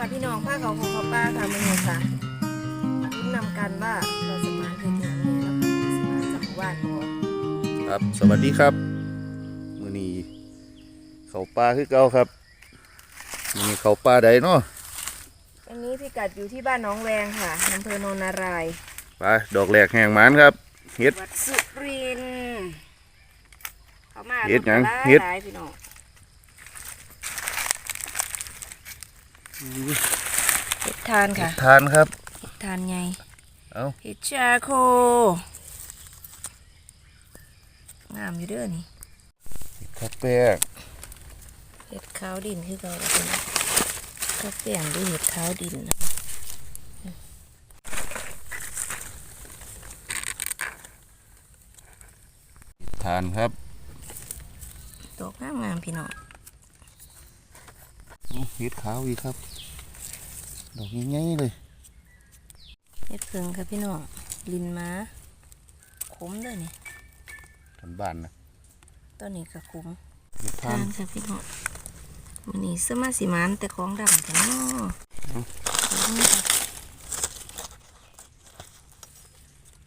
องผ้าของของเขาป้าค่ะมึงเนี่ยค่ะรุ่นนำกันว่าเราสมานเห็นอย่างนี้แล้วก็สมานจักรวาลของครับสวัสดีครับมื้อนี้เขาปลาคือเก่าครับมื้อนี้เขาปลาใดเนาะอันนี้พิกัดอยู่ที่บ้านหน้องแวงค่ะอำเภอโนนนารายณ์ปลาดอกแหลกแห่งหมานครับเฮ็ดจังหวัดสุรินทร์เขามาเฮ็ดหยังหลายเฮ็ดหลายพี่น้อง เห็ดทานค่ะทานครับเห็ดทานไงเอาเห็ดชาโคงามอยู่เด้อนี่ข้าวแป้งเห็ดขาวดินคือเก่าแล้วพี่น้องข้าวเปียงด้วยเห็ดขาวดินนะทานครับดอกงามงามๆพี่น้องอู้ เฮ็ดขาวอีกครับ ดอกใหญ่ๆเลยเห็ดเพิงค่ะพี่น้องลินม้าขมเด้อนี่ทานบ้านนะต้นนี้ก็ขมเฮ็ดทาทานนค่ะพี่น้องวันนี้สมาสิมานแต่ของดำกันเนาะขมค่ะ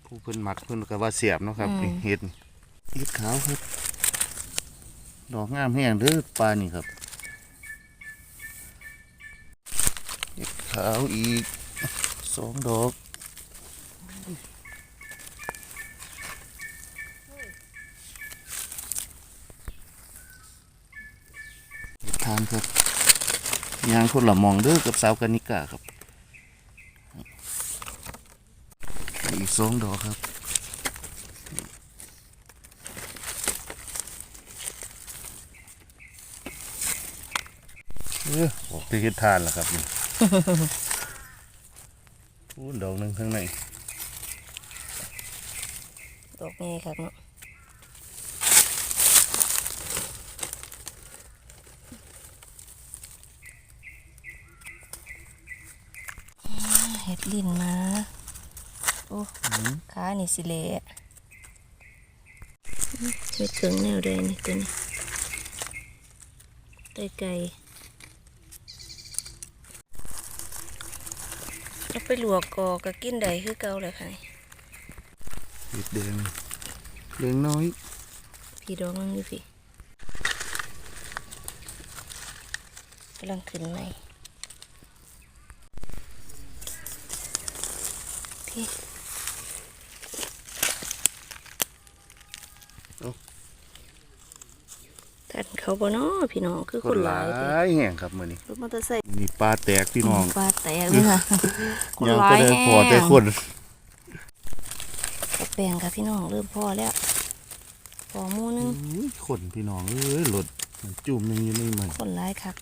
ผู้เพิ่นมักเพิ่นก็ว่าเสียบเนาะครับนี่เฮ็ดนี่เฮ็ดขาวครับ ดอกงามแห้งเด้อปลานี่ครับเฮ็ด ขาวอีกสองดอกทานครับยางคนละมองเด้อกับสาวกานิกาครับอีกสองดอกครับเออออกที่เฮ็ดทานแล้วครับนี่ พูดดอกหนึ่งข้างในดอกแม่ค่ะเนาะอ่าเห็ดลินมา โอ้ขานี่สิเละเห็ดถึงแนวใดนี่ตัวนี้ไตไก่ เอาไปลวกกอก็กินได้คือเก่าเลยค่ะนี่เห็ดแดงแดงน้อย พี่ดอกนึงอยู่พี่กำลังขึ้นใหม่พี่ท่านเขาบ่เนาะพี่น้องคือคนหลายพี่ยแห้งครับมื้อนี้รถมอเตอร์ไซค์นี่ปลาแตกพี่น้องปลาแตกเลยค่ะคนยังหลาก็ยได้แห้พอแต่งคนกระแปลงค่ะพี่น้องเริ่มพอแล้วพอหมูนึงอุ้ยคนพี่น้องเอ้ยรถมันจุ่มหนึงอยู่ในมันคนหลายครับ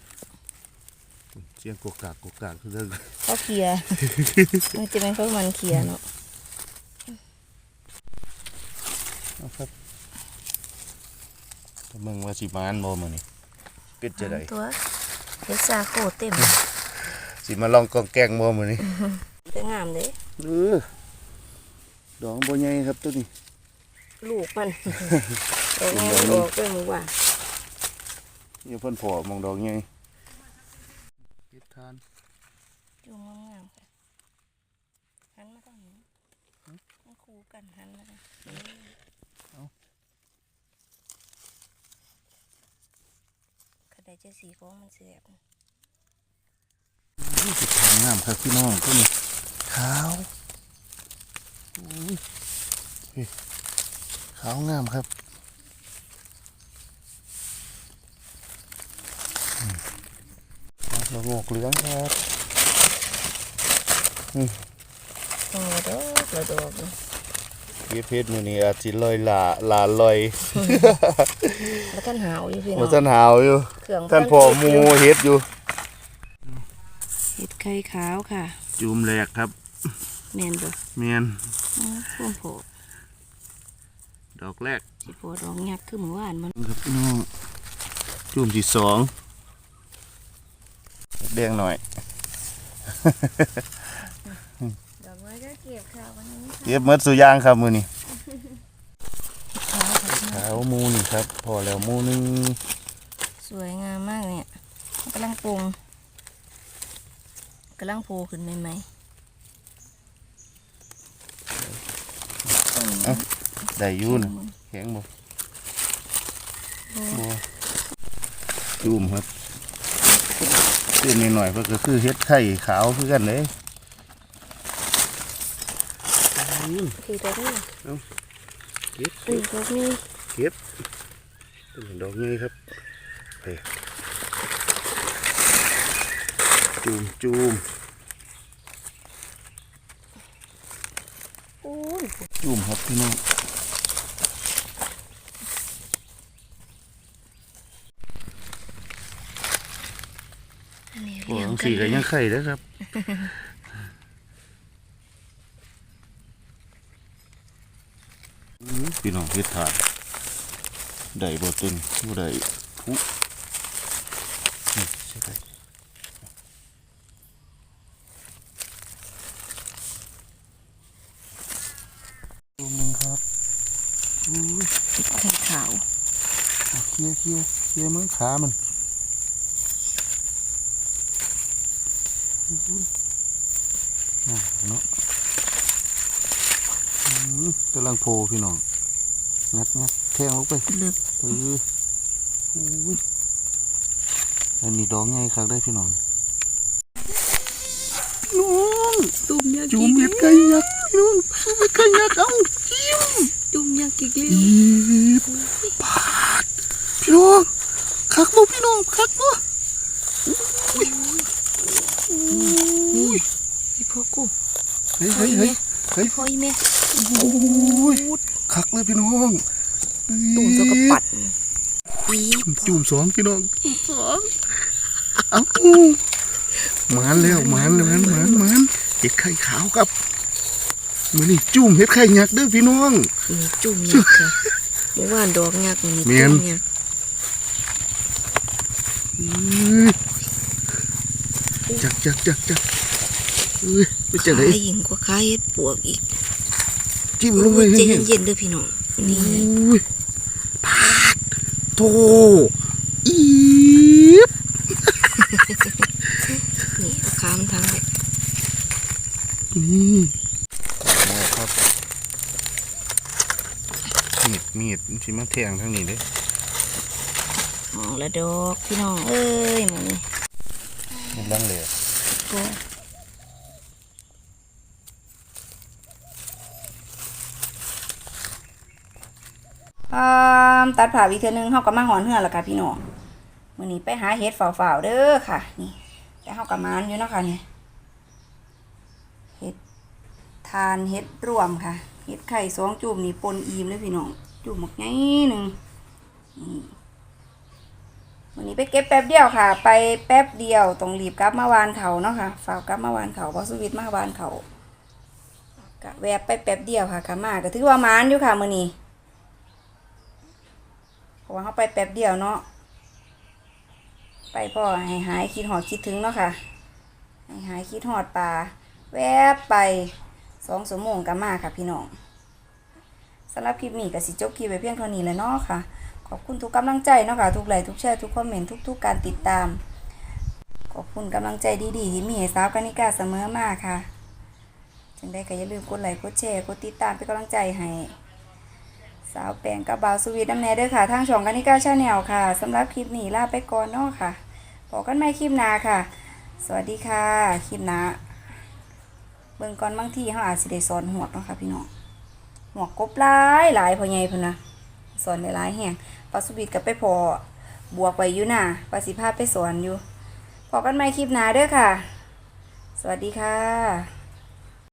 เสียงกกกากกกกากคือเด้อเขาเคลียร์มันจะเป็นเขามันเคลียร์เนาะ เอาครับถ้า มึงว่าสิมานบ่มื้อนี้เป็ดจะได้ตัวเฮดซาโคเต็ม สิมาลองกองแกงบ่มื้อนี้แต่งามเลยเออดอกบ่ใหญ่ครับตัวนี้ ลูกมันดอกแง่ดอกด้วยมึงว่าอย่าเพิ่นพอมองดอกใหญ่เฮ็ดทานจุ่มงามๆค่ะหันมาตรงนี้มันคู่กันหันมาทางนี้ ขดายจะสีของมันเสียบอุ้ยเฮ็ดทานงามครับพี่น้องตัวนี้ขาวอุ้ยเฮ้ยขาวงามครับอืมเอาเรางอกเหลืองครับโอ้ดอกละดอกเล ยเฮ็ดเพชรมื้อนี้อาจสิลอยหลาหลาลอยแล้วท่านหาวอยู่พี่น้บ่องทันหาวอยู่ เครื่องท่านพ่อหมูเฮ็ดอยู่ เห็ดไข่ขาวค่ะจุ่มแรกครับแมนบ่แม่นอื้อพ่วงโผดอกแรกสิโผดอกยักษ์คือหมู่บ้านมันครับพี่น้องจุ่มที่สองแดงหน่อย ดอกไม้ก็เก็บค่ะวันนี้ เก็บหมดสุยางครับมือนี้ขาวค่ะขาวหมูนี่ครับ พอแล้วหมูหนึงสวยงามมากเนี่ยมันกำลังปรุงกำลังโผล่ขึ้นใหม่เอ้าได้อยู่นะแข็งบ่บ่จุ่มครับจุ่มนิดหน่อยๆเพื่อก็คือเฮ็ดไข่ขาวคือกันเลย ๆคือตัวนี้เก็บอือตัวนี้เก็บเป็นดอกใหญ่ครับไปจุ่มจุ่มโอ้ยจุ่มครับพี่น้องอันนี้โอ้เลี้ยงทั้งกัสี่ก็นยังไข่เด้อครับอื้อ พี่น้องเฮ็ดถาดได้บ่ตึงบ่ได้ผู้นี่ใช่ไหมตัวหนึงครับอุ้ยไข่ขาวเอาเคลียร์เคลียร์เคลียร์มือขามันอุ้ยอะเนาะอืมกำลังโผล่พี่น้อง งัดงัดแทงลงไปลึกเอออุ้ยอันนี้ดอกไงครับได้พี่น้องพี่น้องตุ่มยักษ์จูมเห็ดไก่ยักษ์พี่น้องจูมเห็ดไก่ยักษ์เอ้าจิ้มตุ่มยักษ์อีกแล้วอีบปาดพี่น้องคักบ่พี่น้องคักบ่อุ้ยอุ้ยพี่พ่อกูเฮ้ยเฮ้ยเฮ้ยเฮ้ยพ่ออีแม่โอ้ยคัก เลยพี่น้องตุ่มจะกระปัดปีจุ่มสองพี่น้องจุ่มสองเอ้าหมานแล้วหมานแล้วหมานหมานหมานเห็ดไข่ขาวครับมือนี่จุ่มเห็ดไข่ยักษ์เด้อพี่น้องนี่จุ่มยักษ์ค่ะเมื่อวานดอกยักษ์นี่แม่นตุ่มยักษ์อื้อจักจักจักจักเอ้ยไปจังไดขายยิ่งกว่าขายเห็ดปวกอีก จิ้มลงไปใจให้เห็นเย็นๆเด้อพี่น้องนี่อุ้ยปาดโตอีบนี่เอาขามันทางเลยนี่โอ้ครับ มีดมีดมันสิมาแทงทางนี้เด้มองละดอกพี่น้องเอ้ยหมันนี่มันลังเลย โอ้ ตัดผ่าอีกเทื่อนึงเฮาก็มาหอนเหือแล้วค่ะพี่น้องมื้อนี้ไปหาเห็ดฝ่าวๆเด้อค่ะ นี่แต่เฮาก็มานอยู่เนาะค่ะนี่เห็ดทานเห็ดรวมค่ะเห็ดไข่สองจุ่มนี่ปนอีมเลยพี่น้องจุ่มหมกไงหนึ่งนี่วันนี้ไปเก็บแป๊บเดียวค่ะ ไปแป๊บเดียวต้องรีบกลับมาวานเขาเนาะค่ะฝากกลับมาวานเขาเพราะสวิตมาวานเขากะแวบไปแป๊บเดียวค่ะกลับมาก็ถือว่ามานอยู่ค่ะมื้อนี้ ราะว่าเขาไปแป๊บเดียวเนาะ ไปพ่อให้หายคิดหอดคิดถึงเนาะค่ะ ให้หายคิดหอดปลาแวบไปสองสมงกันมาค่ะพี่น้องสำหรับคลิปนี้ก็สิจบคลิปไปเพียงเท่านี้เลยเนาะค่ะ ขอบคุณทุกกำลังใจเนาะค่ะ ทุกไลค์ทุกแชร์ทุกคอมเมนต์ทุก ๆ การติดตาม ขอบคุณกำลังใจดีๆ ที่มีให้สาวกานิกาเสมอมาค่ะ จึงได้ก็อย่าลืมกดไลค์กดแชร์กดติดตามเป็นกำลังใจให้ สาวแปงกับบาวสวีทน้ำแน่เด้อค่ะ ทางช่องกานิกาชาแนลค่ะสำหรับคลิปนี้ลาไปก่อนเนาะค่ะพบกันใหม่คลิปหน้าค่ะ สวัสดีค่ะ คลิปหน้าเบิ่งก่อนบางทีเขาอาจสิได้สอนหวกเนาะค่ะพี่น้องหวกกบหลายหลายพอใหญ่พุ่นนะสอนได้หลายแห่งปลาสวีทกับไปพอบวกไวอยู่น่ะปลาสิพาพไปสอนอยู่พบกันใหม่คลิปหน้าเด้อค่ะ สวัสดีค่ะ